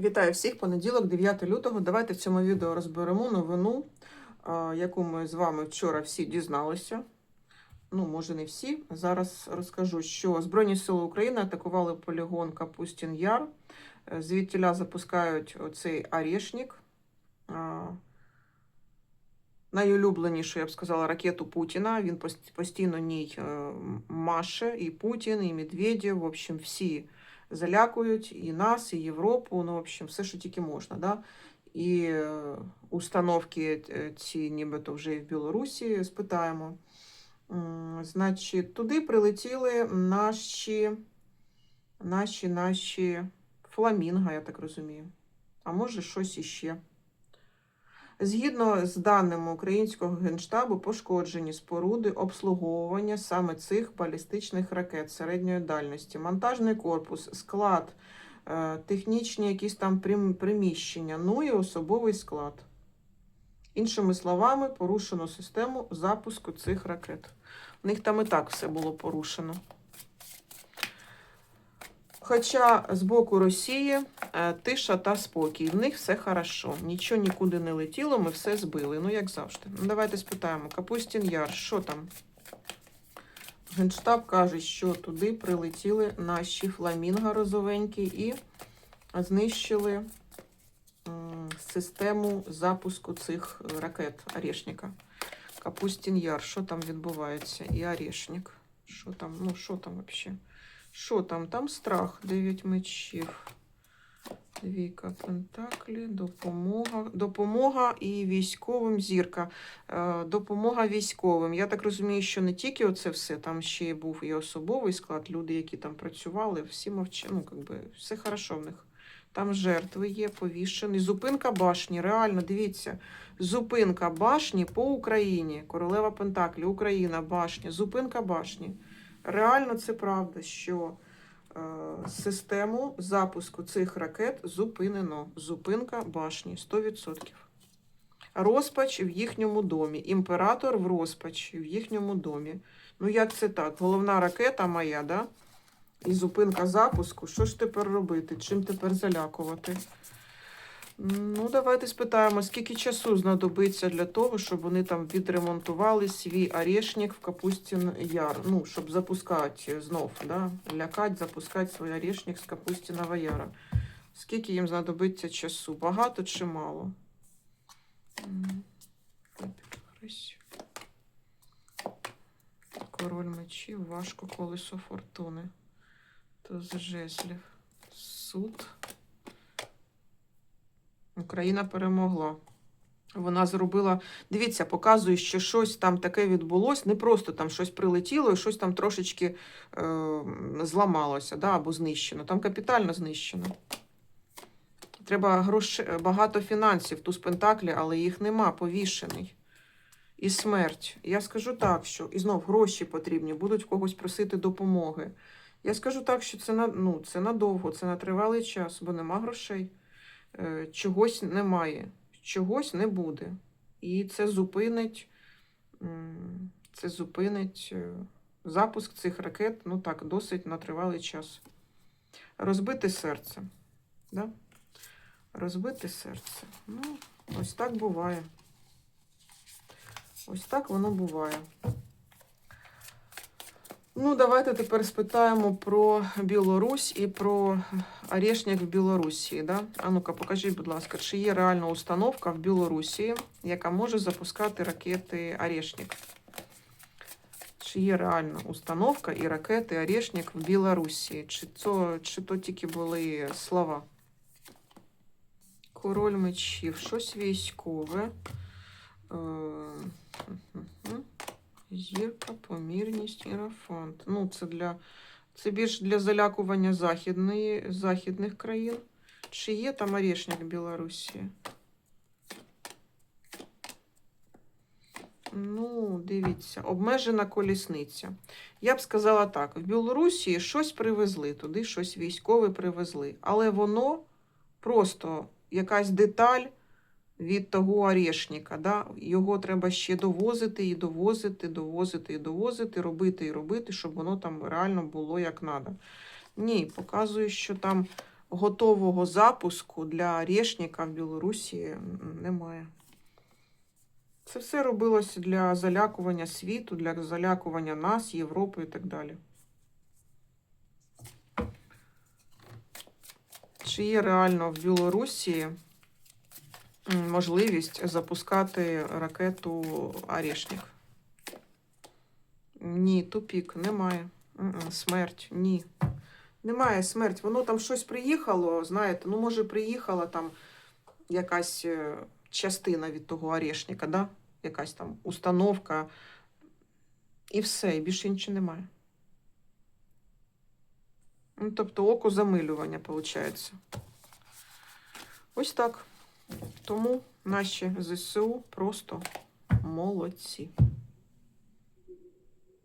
Вітаю всіх! Понеділок, 9 лютого. Давайте в цьому відео розберемо новину, яку ми з вами вчора всі дізналися. Ну, може, не всі. Зараз розкажу, що Збройні Сили України атакували полігон Капустін Яр. Е, Звідтіля запускають оцей орешник. А, Найулюбленішу, я б сказала, ракету Путіна. Він постійно ній е, маше, і Путін, і Медведєв, в общем, всі залякують і нас, і Європу, ну, в общем, все, що тільки можна. Да? І е, установки е, ці нібито вже і в Білорусі спитаємо. Значить, туди прилетіли наші, наші, наші фламінга, я так розумію. А може, щось іще. Згідно з даними українського генштабу, пошкоджені споруди обслуговування саме цих балістичних ракет середньої дальності, монтажний корпус, склад, е, технічні якісь там приміщення, ну і особовий склад. Іншими словами, порушено систему запуску цих ракет. У них там і так все було порушено. Хоча з боку Росії е, тиша та спокій. В них все хорошо. Нічого нікуди не летіло, ми все збили. Ну, як завжди. Ну, давайте спитаємо. Капустін Яр, що там? Генштаб каже, що туди прилетіли наші фламінго розовенькі і знищили систему запуску цих ракет Орешника. Капустін Яр, що там відбувається? І Орешник. Що там? Ну, що там взагалі? Що там? Там страх, 9 мечів. Двійка пентаклі, допомога. Допомога і військовим зірка. Е, допомога військовим. Я так розумію, що не тільки оце все, там ще був і особовий склад, люди, які там працювали, всі мовчали. Ну, как би, все хорошо в них. Там жертви є, повішені. Зупинка башні. Реально, дивіться. Зупинка башні по Україні. Королева Пентаклі, Україна, башня. Зупинка башні. Реально це правда, що е, систему запуску цих ракет зупинено. Зупинка башні 100%. Розпач в їхньому домі. Імператор в розпачі в їхньому домі. Ну, як це так? Головна ракета моя, да? І зупинка запуску. Що ж тепер робити? Чим тепер залякувати? Ну, давайте спитаємо, скільки часу знадобиться для того, щоб вони там відремонтували свій орешник в Капустін Яр. Ну, щоб запускати знов, да? лякати, запускати свій орешник з Капустіного Яра. Скільки їм знадобиться часу? Багато чи мало? Король мечів, важко колесо фортуни. То з жезлів. Суд. Україна перемогла. Вона зробила. Дивіться, показує, що щось там таке відбулось. Не просто там щось прилетіло і щось там трошечки е, зламалося да, або знищено. Там капітально знищено. Треба гроші, багато фінансів туз Пентаклі, але їх нема, повішений. І смерть. Я скажу так, що і знов гроші потрібні, будуть когось просити допомоги. Я скажу так, що це на, ну, це надовго, це на тривалий час, бо нема грошей. Е, чогось немає, чогось не буде. І це зупинить, це зупинить е, запуск цих ракет, ну так, досить на тривалий час. Розбите серце. Да? Розбите серце. Ну, ось так буває. Ось так воно буває. Ну, давайте тепер спитаємо про Білорусь і про орешник в Білорусі. Да? А ну-ка, покажіть, будь ласка, чи є реальна установка в Білорусі, яка може запускати ракети Орешник? Чи є реальна установка і ракети Орешник в Білорусі? Чи то, чи то тільки були слова? Король мечів, щось військове. Е. Зірка, помірність, ірафант. Ну, це для це більш для залякування західної, західних країн. Чи є там орешник Білорусі? Ну, дивіться, обмежена колісниця. Я б сказала так: в Білорусі щось привезли, туди щось військове привезли. Але воно просто якась деталь від того орешника. Да? Його треба ще довозити і довозити, довозити і довозити, робити і робити, щоб воно там реально було як треба. Ні, показує, що там готового запуску для Орешника в Білорусі немає. Це все робилося для залякування світу, для залякування нас, Європи і так далі. Чи є реально в Білорусі можливість запускати ракету Орешник? Ні, тупік, немає. Смерть, ні. Немає смерть. Воно там щось приїхало, знаєте, ну, може, приїхала там якась е, частина від того орешника, да? якась там установка. І все, і більше нічого немає. Ну, тобто око замилювання, виходить. Ось так. Тому наші ЗСУ просто молодці.